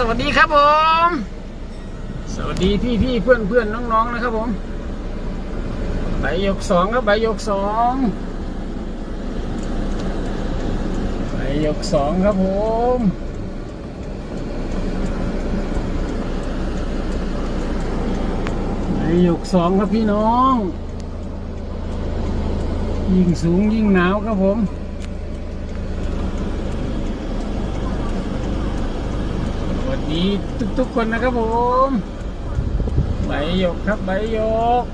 สวัสดีครับผม สวัสดีพี่พี่เพื่อนเพื่อนน้องๆนะครับผมใบยกสองครับใบยกสองใบยกสองครับผมใบยกสองครับพี่น้อง ยิ่งสูงยิ่งหนาวครับผม วัสดีทุกๆคนนะครับผมใบหยกครับใบหยก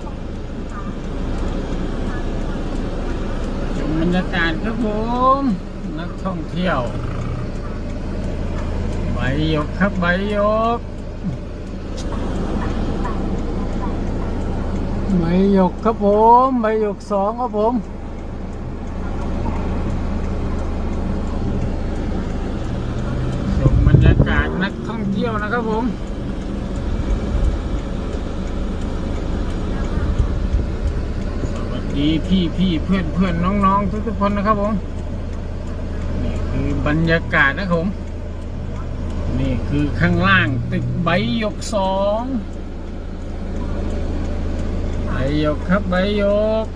ชมบรรยากาศครับผม นักท่องเที่ยวใบหยกครับใบหยกใบหยกครับผมใบหยกสองครับผม ชมบรรยากาศนัก ที่ยวนะครับผมสวัสดีพี่พี่เพื่อนเพื่อนน้องน้องทุกทุกๆคนนะครับผม นี่คือบรรยากาศนะครับผม นี่คือข้างล่างตึกใบยกสองใบยกครับใบยก